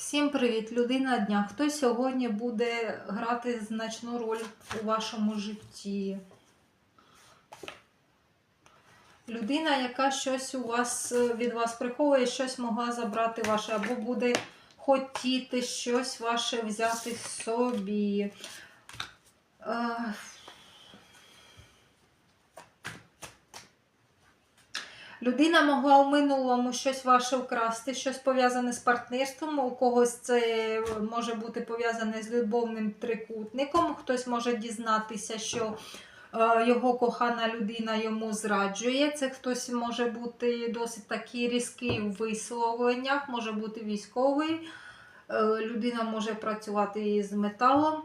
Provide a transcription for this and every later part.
Всім привіт, людина дня. Хто сьогодні буде грати значну роль у вашому житті? Людина, яка щось у вас е, від вас приховує, щось могла забрати ваше, або буде хотіти щось ваше взяти собі. Людина могла у минулому щось ваше вкрасти, щось пов'язане з партнерством. У когось це може бути пов'язане з любовним трикутником. Хтось може дізнатися, що е, його кохана людина йому зраджує. Це хтось може бути досить такий різкий у висловленнях, може бути військовий. Е, людина може працювати з металом.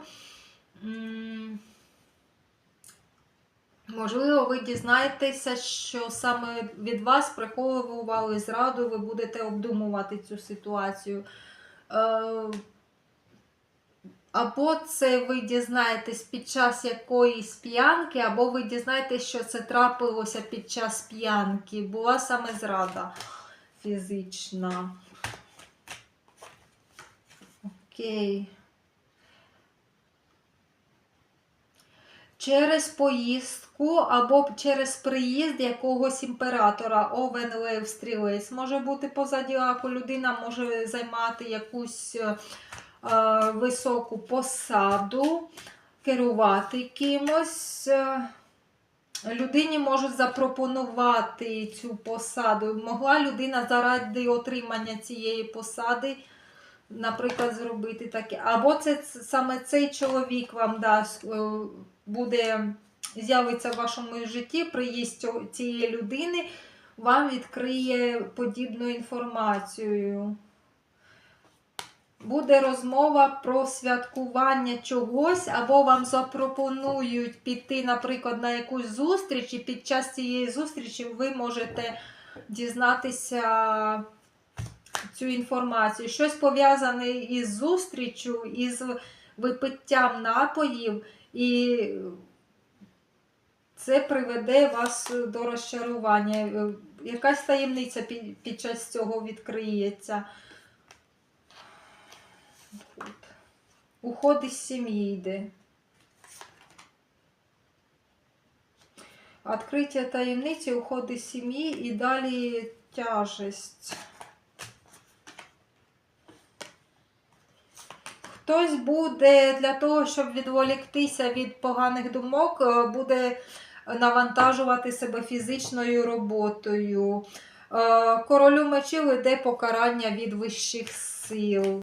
Можливо, ви дізнаєтеся, що саме від вас приховували зраду, ви будете обдумувати цю ситуацію. Е, Або це ви дізнаєтесь під час якоїсь п'янки, або ви дізнаєтесь, що це трапилося під час п'янки. Була саме зрада фізична. Окей. Через поїздку або через приїзд якогось імператора, Овен Лев Стрілець. Може бути поза ділаку, людина може займати якусь е, е, високу посаду, керувати кимось. Е, Людині можуть запропонувати цю посаду. Могла людина заради отримання цієї посади, наприклад, зробити таке. Або це саме цей чоловік вам дасть, е, буде з'явиться в вашому житті, приїзд цієї людини вам відкриє подібну інформацію. Буде розмова про святкування чогось, або вам запропонують піти, наприклад, на якусь зустріч, і під час цієї зустрічі ви можете дізнатися цю інформацію. Щось пов'язане із зустрічю, із випиттям напоїв, і це приведе вас до розчарування. Якась таємниця під, час цього відкриється. Уход із сім'ї йде. Відкриття таємниці, уход із сім'ї і далі тяжесть. Хтось буде для того, щоб відволіктися від поганих думок, е, буде навантажувати себе фізичною роботою. Е, Королю мечів іде покарання від вищих сил.